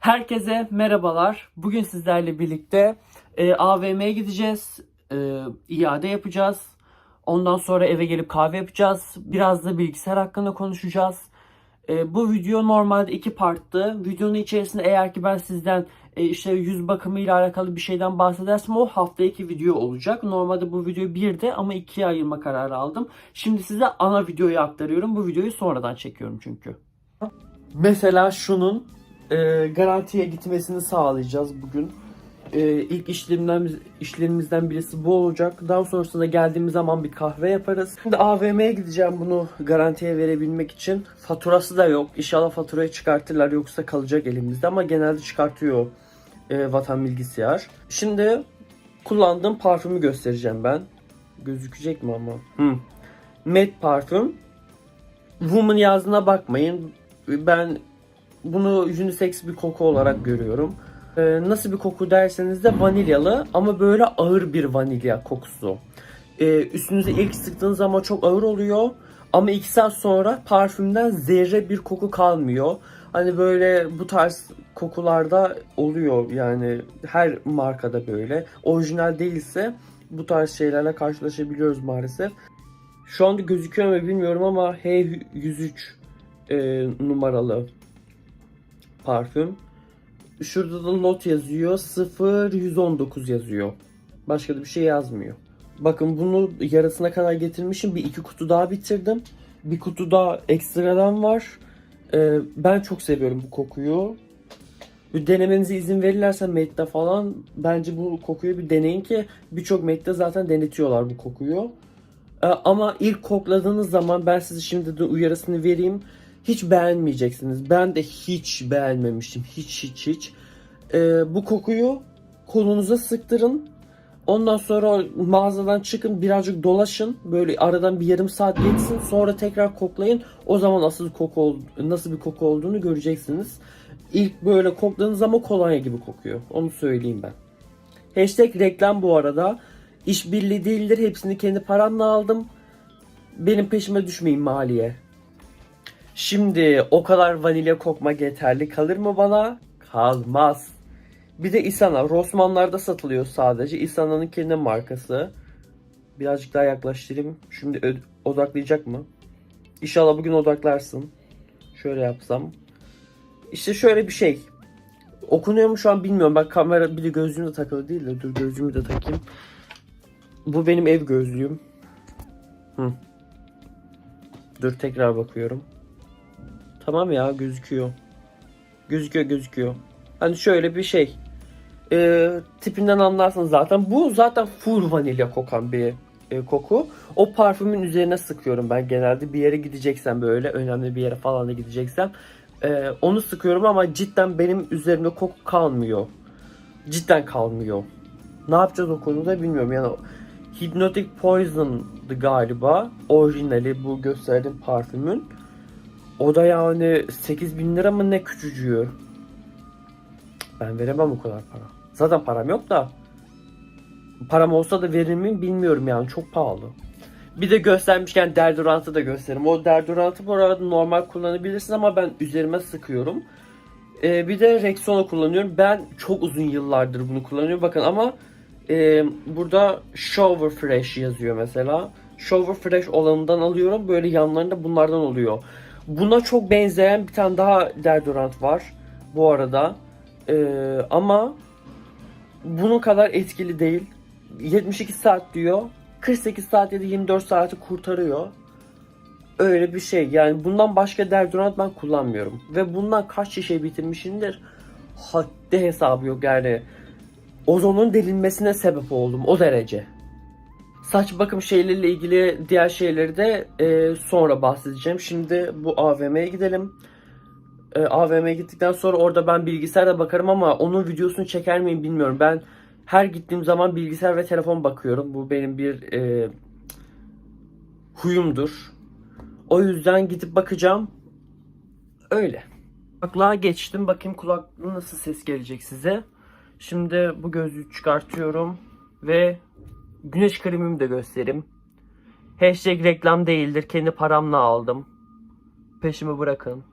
Herkese merhabalar. Bugün sizlerle birlikte e, AVM'ye gideceğiz. E, iade yapacağız. Ondan sonra eve gelip kahve yapacağız. Biraz da bilgisayar hakkında konuşacağız. E, bu video normalde iki parttı. Videonun içerisinde eğer ki ben sizden e, işte yüz bakımı ile alakalı bir şeyden bahsedersem o hafta iki video olacak. Normalde bu video birde ama ikiye ayırma kararı aldım. Şimdi size ana videoyu aktarıyorum. Bu videoyu sonradan çekiyorum çünkü. Mesela şunun e, garantiye gitmesini sağlayacağız bugün. E, ilk işlemden, işlerimizden birisi bu olacak. Daha sonrasında geldiğimiz zaman bir kahve yaparız. Şimdi AVM'ye gideceğim bunu garantiye verebilmek için. Faturası da yok. İnşallah faturayı çıkartırlar yoksa kalacak elimizde ama genelde çıkartıyor e, vatan bilgisayar. Şimdi kullandığım parfümü göstereceğim ben. Gözükecek mi ama? Hı. Matte parfüm. Woman yazdığına bakmayın. Ben bunu unisex bir koku olarak görüyorum. Ee, nasıl bir koku derseniz de vanilyalı ama böyle ağır bir vanilya kokusu. Ee, üstünüze ilk sıktığınız zaman çok ağır oluyor ama 2 saat sonra parfümden zerre bir koku kalmıyor. Hani böyle bu tarz kokularda oluyor yani her markada böyle. Orijinal değilse bu tarz şeylerle karşılaşabiliyoruz maalesef. Şu anda gözüküyor mu bilmiyorum ama H103 e, numaralı parfüm. Şurada da not yazıyor. 0119 yazıyor. Başka da bir şey yazmıyor. Bakın bunu yarısına kadar getirmişim. Bir iki kutu daha bitirdim. Bir kutu daha ekstradan var. Ee, ben çok seviyorum bu kokuyu. Bir denemenize izin verirlerse Made'de falan bence bu kokuyu bir deneyin ki birçok Made'de zaten denetiyorlar bu kokuyu. Ee, ama ilk kokladığınız zaman ben size şimdi de uyarısını vereyim. Hiç beğenmeyeceksiniz. Ben de hiç beğenmemiştim. Hiç hiç hiç. Ee, bu kokuyu kolunuza sıktırın. Ondan sonra mağazadan çıkın birazcık dolaşın. Böyle aradan bir yarım saat geçsin. Sonra tekrar koklayın. O zaman asıl koku nasıl bir koku olduğunu göreceksiniz. İlk böyle kokladığınız zaman kolonya gibi kokuyor. Onu söyleyeyim ben. Hashtag reklam bu arada. İşbirliği değildir. Hepsini kendi paramla aldım. Benim peşime düşmeyin maliye. Şimdi o kadar vanilya kokmak yeterli kalır mı bana? Kalmaz. Bir de Isana. Rossmann'larda satılıyor sadece. Isana'nın kendi markası. Birazcık daha yaklaştırayım. Şimdi odaklayacak mı? İnşallah bugün odaklarsın. Şöyle yapsam. İşte şöyle bir şey. Okunuyor mu şu an bilmiyorum. Bak kamera bir de gözlüğüm takılı değil de. Dur gözlüğümü de takayım. Bu benim ev gözlüğüm. Hı. Dur tekrar bakıyorum. Tamam ya gözüküyor. Gözüküyor gözüküyor. Hani şöyle bir şey. Ee, tipinden anlarsınız zaten. Bu zaten full vanilya kokan bir e, koku. O parfümün üzerine sıkıyorum ben genelde. Bir yere gideceksem böyle önemli bir yere falan da gideceksem. e, onu sıkıyorum ama cidden benim üzerimde koku kalmıyor. Cidden kalmıyor. Ne yapacağız o konuda bilmiyorum. Yani Hypnotic Poison'dı galiba. Orijinali bu gösterdiğim parfümün. O da yani 8000 lira mı ne küçücüğü. Ben veremem o kadar para. Zaten param yok da. Param olsa da verir miyim bilmiyorum yani çok pahalı. Bir de göstermişken derdurantı da göstereyim. O derdurantı bu arada normal kullanabilirsin ama ben üzerime sıkıyorum. Ee, bir de Rexona kullanıyorum. Ben çok uzun yıllardır bunu kullanıyorum. Bakın ama e, burada Shower Fresh yazıyor mesela. Shower Fresh olanından alıyorum. Böyle yanlarında bunlardan oluyor. Buna çok benzeyen bir tane daha deodorant var bu arada. Ee, ama bunun kadar etkili değil. 72 saat diyor. 48 saat ya da 24 saati kurtarıyor. Öyle bir şey. Yani bundan başka deodorant ben kullanmıyorum. Ve bundan kaç şişe bitirmişimdir? Haddi hesabı yok yani. Ozonun delinmesine sebep oldum o derece. Saç bakım şeyleriyle ilgili diğer şeyleri de e, sonra bahsedeceğim. Şimdi bu AVM'ye gidelim. E, AVM'ye gittikten sonra orada ben bilgisayara bakarım ama onun videosunu çeker miyim bilmiyorum. Ben her gittiğim zaman bilgisayar ve telefon bakıyorum. Bu benim bir e, huyumdur. O yüzden gidip bakacağım. Öyle. Kulaklığa geçtim. Bakayım kulaklığı nasıl ses gelecek size. Şimdi bu gözlüğü çıkartıyorum ve güneş kremimi de göstereyim. Hashtag reklam değildir. Kendi paramla aldım. Peşimi bırakın.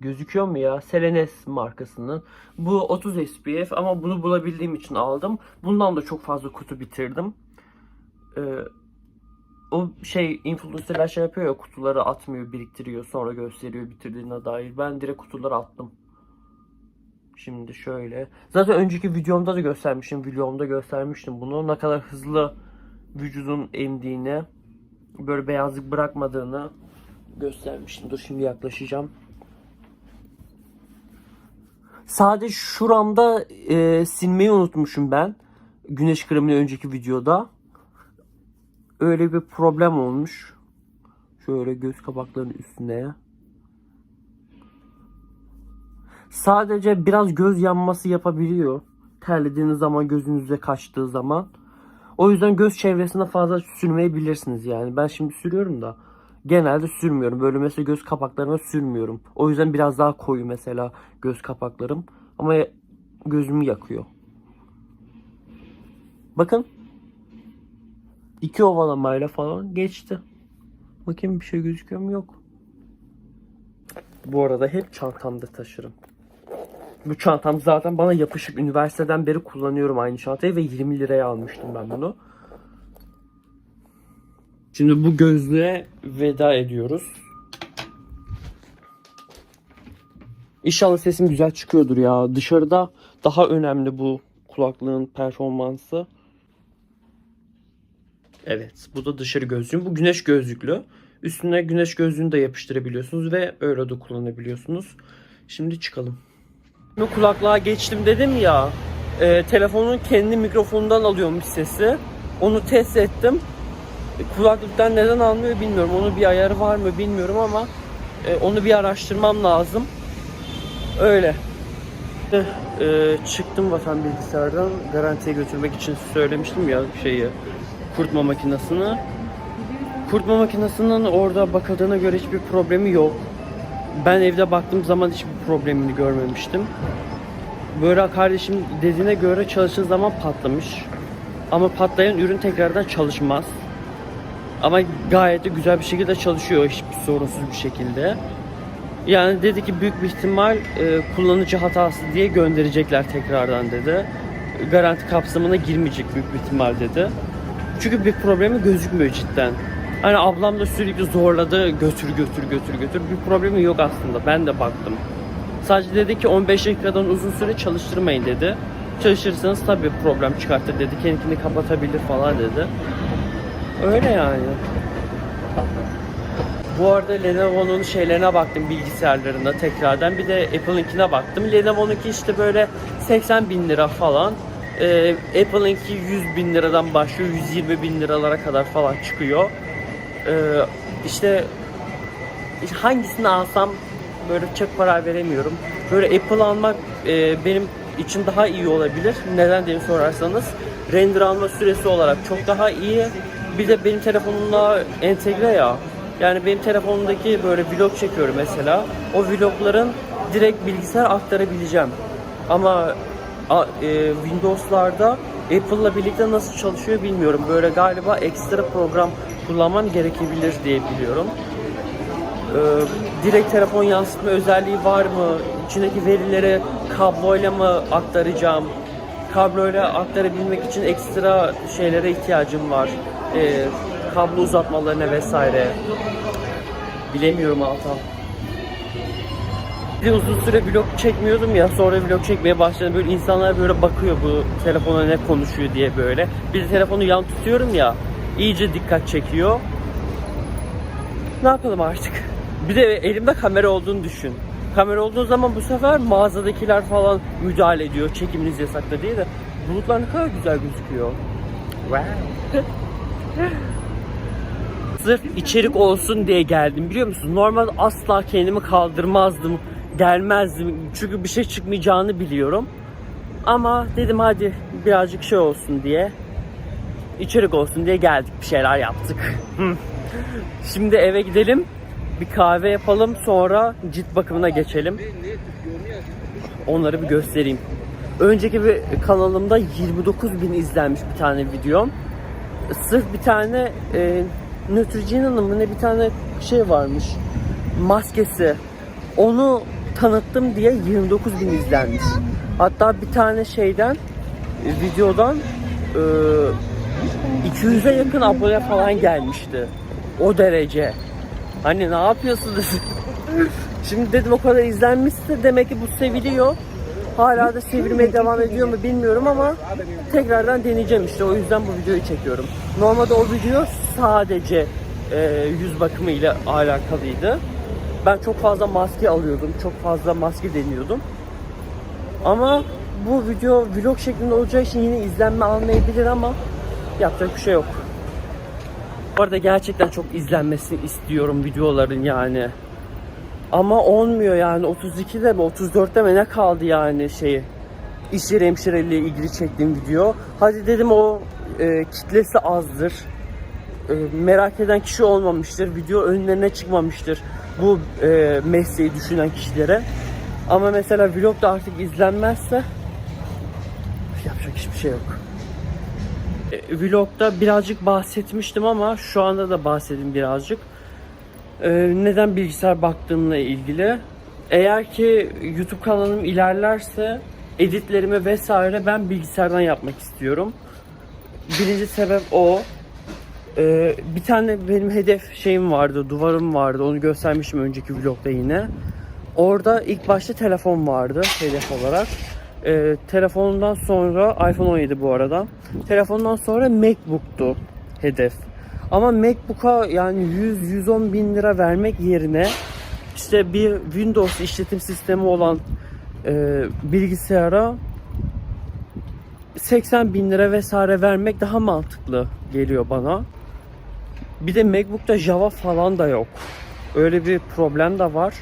Gözüküyor mu ya? Selenes markasının. Bu 30 SPF ama bunu bulabildiğim için aldım. Bundan da çok fazla kutu bitirdim. Ee, o şey influencerlar şey yapıyor ya kutuları atmıyor, biriktiriyor, sonra gösteriyor bitirdiğine dair. Ben direkt kutuları attım. Şimdi şöyle. Zaten önceki videomda da göstermiştim. Videomda göstermiştim bunu. Ne kadar hızlı vücudun emdiğini, böyle beyazlık bırakmadığını göstermiştim. Dur şimdi yaklaşacağım. Sadece şuramda e, silmeyi unutmuşum ben. Güneş kremini önceki videoda. Öyle bir problem olmuş. Şöyle göz kapaklarının üstüne. Sadece biraz göz yanması yapabiliyor. Terlediğiniz zaman gözünüze kaçtığı zaman. O yüzden göz çevresine fazla sürmeyebilirsiniz yani. Ben şimdi sürüyorum da genelde sürmüyorum. Böyle mesela göz kapaklarına sürmüyorum. O yüzden biraz daha koyu mesela göz kapaklarım. Ama gözümü yakıyor. Bakın. iki ovalamayla falan geçti. Bakayım bir şey gözüküyor mu? Yok. Bu arada hep çantamda taşırım. Bu çantam zaten bana yapışık. Üniversiteden beri kullanıyorum aynı çantayı ve 20 liraya almıştım ben bunu. Şimdi bu gözlüğe veda ediyoruz. İnşallah sesim güzel çıkıyordur ya. Dışarıda daha önemli bu kulaklığın performansı. Evet, bu da dışarı gözlüğüm. Bu güneş gözlüklü. Üstüne güneş gözlüğünü de yapıştırabiliyorsunuz ve öyle de kullanabiliyorsunuz. Şimdi çıkalım. Kulaklığa geçtim dedim ya. E, telefonun kendi mikrofonundan alıyormuş sesi. Onu test ettim. E, kulaklıktan neden almıyor bilmiyorum. Onun bir ayarı var mı bilmiyorum ama e, onu bir araştırmam lazım. Öyle. E, çıktım vatan bilgisayardan garantiye götürmek için söylemiştim ya şeyi kurutma makinesini. Kurutma makinesinin orada bakıldığına göre hiçbir problemi yok. Ben evde baktığım zaman hiçbir problemini görmemiştim. Böyle kardeşim dediğine göre çalıştığı zaman patlamış. Ama patlayan ürün tekrardan çalışmaz. Ama gayet de güzel bir şekilde çalışıyor hiçbir sorunsuz bir şekilde. Yani dedi ki büyük bir ihtimal e, kullanıcı hatası diye gönderecekler tekrardan dedi. Garanti kapsamına girmeyecek büyük bir ihtimal dedi. Çünkü bir problemi gözükmüyor cidden. Hani ablam da sürekli zorladı götür götür götür götür. Bir problemi yok aslında. Ben de baktım. Sadece dedi ki 15 dakikadan uzun süre çalıştırmayın dedi. Çalışırsanız tabii problem çıkartır dedi. Kendini kapatabilir falan dedi. Öyle yani. Bu arada Lenovo'nun şeylerine baktım bilgisayarlarında tekrardan. Bir de Apple'ınkine baktım. Lenovo'nunki işte böyle 80 bin lira falan. Ee, Apple'ınki 100 bin liradan başlıyor. 120 bin liralara kadar falan çıkıyor. Ee, işte hangisini alsam böyle çok para veremiyorum. Böyle Apple almak e, benim için daha iyi olabilir. Neden diye sorarsanız render alma süresi olarak çok daha iyi. Bir de benim telefonumla entegre ya. Yani benim telefonumdaki böyle vlog çekiyorum mesela. O vlogların direkt bilgisayar aktarabileceğim. Ama e, Windows'larda Apple'la birlikte nasıl çalışıyor bilmiyorum. Böyle galiba ekstra program kullanmam gerekebilir diye biliyorum. Ee, direkt telefon yansıtma özelliği var mı? İçindeki verileri kabloyla mı aktaracağım? Kabloyla aktarabilmek için ekstra şeylere ihtiyacım var. Ee, kablo uzatmalarına vesaire. Bilemiyorum Altan. Bir de uzun süre vlog çekmiyordum ya sonra vlog çekmeye başladım böyle insanlar böyle bakıyor bu telefona ne konuşuyor diye böyle. Bir de telefonu yan tutuyorum ya iyice dikkat çekiyor. Ne yapalım artık? Bir de elimde kamera olduğunu düşün. Kamera olduğu zaman bu sefer mağazadakiler falan müdahale ediyor. Çekiminiz yasakta diye de bulutlar ne kadar güzel gözüküyor. Wow. Sırf içerik olsun diye geldim biliyor musun? Normal asla kendimi kaldırmazdım, gelmezdim. Çünkü bir şey çıkmayacağını biliyorum. Ama dedim hadi birazcık şey olsun diye içerik olsun diye geldik bir şeyler yaptık. Şimdi eve gidelim bir kahve yapalım sonra cilt bakımına geçelim. Onları bir göstereyim. Önceki bir kanalımda 29 bin izlenmiş bir tane videom. Sırf bir tane e, Neutrogena'nın mı ne bir tane şey varmış. Maskesi. Onu tanıttım diye 29 bin izlenmiş. Hatta bir tane şeyden e, videodan e, 200'e yakın abone falan gelmişti. O derece. Hani ne yapıyorsunuz? Şimdi dedim o kadar izlenmişse demek ki bu seviliyor. Hala da sevilmeye devam ediyor mu bilmiyorum ama tekrardan deneyeceğim işte o yüzden bu videoyu çekiyorum. Normalde o video sadece e, yüz bakımı ile alakalıydı. Ben çok fazla maske alıyordum, çok fazla maske deniyordum. Ama bu video vlog şeklinde olacağı için yine izlenme almayabilir ama yapacak bir şey yok. Bu arada gerçekten çok izlenmesini istiyorum videoların yani. Ama olmuyor yani 32'de mi 34'te mi ne kaldı yani şeyi. İş yeri hemşireliğe ilgili çektiğim video. Hadi dedim o e, kitlesi azdır. E, merak eden kişi olmamıştır. Video önlerine çıkmamıştır. Bu e, mesleği düşünen kişilere. Ama mesela vlog da artık izlenmezse yapacak hiçbir şey yok. E, vlogda birazcık bahsetmiştim ama şu anda da bahsedeyim birazcık. E, neden bilgisayar baktığımla ilgili. Eğer ki YouTube kanalım ilerlerse editlerimi vesaire ben bilgisayardan yapmak istiyorum. Birinci sebep o. Ee, bir tane benim hedef şeyim vardı, duvarım vardı. Onu göstermişim önceki vlogda yine. Orada ilk başta telefon vardı hedef olarak. Ee, telefondan sonra iPhone 17 bu arada. Telefondan sonra MacBook'tu hedef. Ama MacBook'a yani 100-110 bin lira vermek yerine işte bir Windows işletim sistemi olan e, bilgisayara 80 bin lira vesaire vermek daha mantıklı geliyor bana. Bir de MacBook'ta Java falan da yok. Öyle bir problem de var.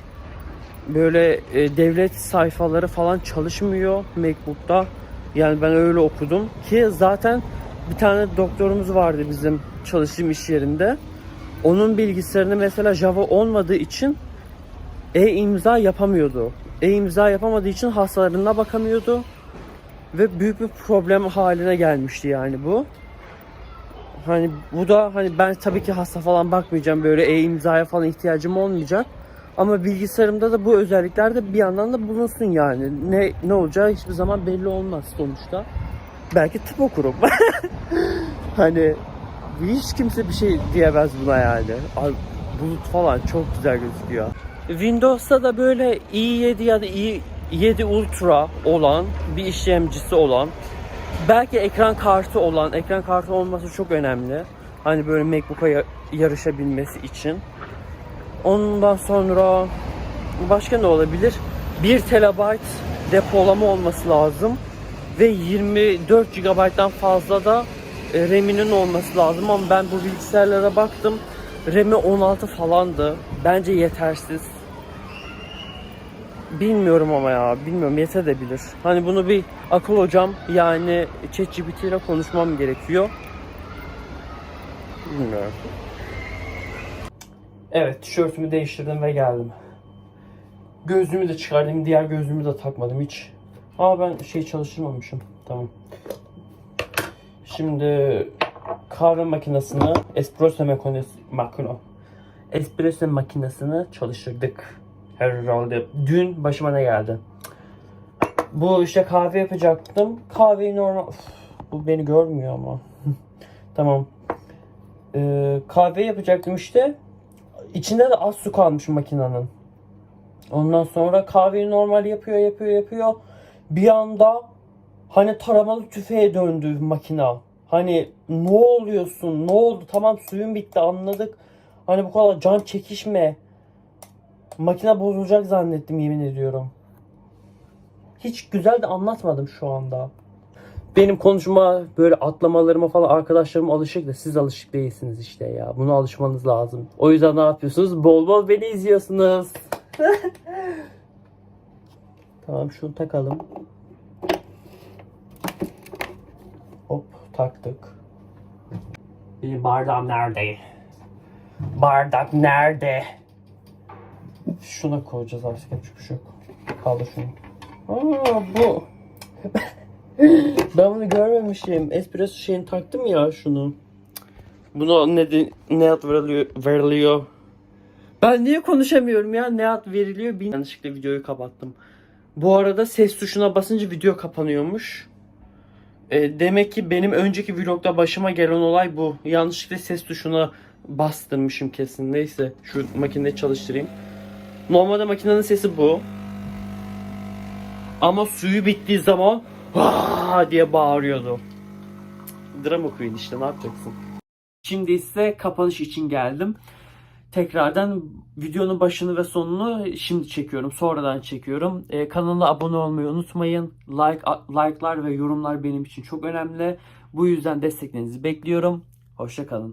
Böyle e, devlet sayfaları falan çalışmıyor MacBook'ta. Yani ben öyle okudum ki zaten bir tane doktorumuz vardı bizim çalıştığım iş yerinde. Onun bilgisayarında mesela Java olmadığı için e-imza yapamıyordu. E-imza yapamadığı için hastalarına bakamıyordu. Ve büyük bir problem haline gelmişti yani bu. Hani bu da hani ben tabii ki hasta falan bakmayacağım böyle e-imzaya falan ihtiyacım olmayacak. Ama bilgisayarımda da bu özellikler de bir yandan da bulunsun yani. Ne ne olacağı hiçbir zaman belli olmaz sonuçta. Belki tıp okurum. hani hiç kimse bir şey diyemez buna yani. Ay, bulut falan çok güzel gözüküyor. Windows'ta da böyle i7 ya da i7 Ultra olan bir işlemcisi olan belki ekran kartı olan ekran kartı olması çok önemli. Hani böyle MacBook'a ya- yarışabilmesi için. Ondan sonra başka ne olabilir? 1 TB depolama olması lazım ve 24 GB'dan fazla da e, RAM'inin olması lazım ama ben bu bilgisayarlara baktım. RAM'i 16 falandı. Bence yetersiz. Bilmiyorum ama ya. Bilmiyorum yetebilir. Hani bunu bir akıl hocam yani ChatGPT ile konuşmam gerekiyor. Bilmiyorum. Evet tişörtümü değiştirdim ve geldim. Gözlüğümü de çıkardım. Diğer gözlüğümü de takmadım hiç. Aa ben şey çalıştırmamışım. Tamam. Şimdi kahve makinesini espresso makinesi. Espresso makinesini çalıştırdık. Herhalde dün başıma ne geldi? Bu işte kahve yapacaktım. Kahveyi normal... Uf, bu beni görmüyor ama. tamam. Ee, kahve yapacaktım işte. İçinde de az su kalmış makinenin. Ondan sonra kahveyi normal yapıyor, yapıyor, yapıyor. Bir anda hani taramalı tüfeğe döndü makina. Hani ne oluyorsun? Ne oldu? Tamam suyun bitti anladık. Hani bu kadar can çekişme. Makine bozulacak zannettim yemin ediyorum. Hiç güzel de anlatmadım şu anda. Benim konuşma böyle atlamalarıma falan arkadaşlarım alışık da siz alışık değilsiniz işte ya. Buna alışmanız lazım. O yüzden ne yapıyorsunuz? Bol bol beni izliyorsunuz. tamam şunu takalım. Hop taktık. Benim bardağım nerede? Bardak nerede? Şuna koyacağız artık yapacak bir şey yok. Kaldır şunu. Aa bu. Ben bunu görmemişim. Espresso şeyini taktım ya şunu. Buna ne ne ad veriliyor, veriliyor Ben niye konuşamıyorum ya? Ne ad veriliyor? Bin... Yanlışlıkla videoyu kapattım. Bu arada ses tuşuna basınca video kapanıyormuş. E, demek ki benim önceki vlogda başıma gelen olay bu. Yanlışlıkla ses tuşuna bastırmışım kesin. Neyse şu makineyi çalıştırayım. Normalde makinenin sesi bu. Ama suyu bittiği zaman "Vaa!" diye bağırıyordu. Drama queen işte ne yapacaksın? Şimdi ise kapanış için geldim. Tekrardan videonun başını ve sonunu şimdi çekiyorum. Sonradan çekiyorum. Ee, kanala abone olmayı unutmayın. Like, like'lar ve yorumlar benim için çok önemli. Bu yüzden desteklerinizi bekliyorum. Hoşçakalın.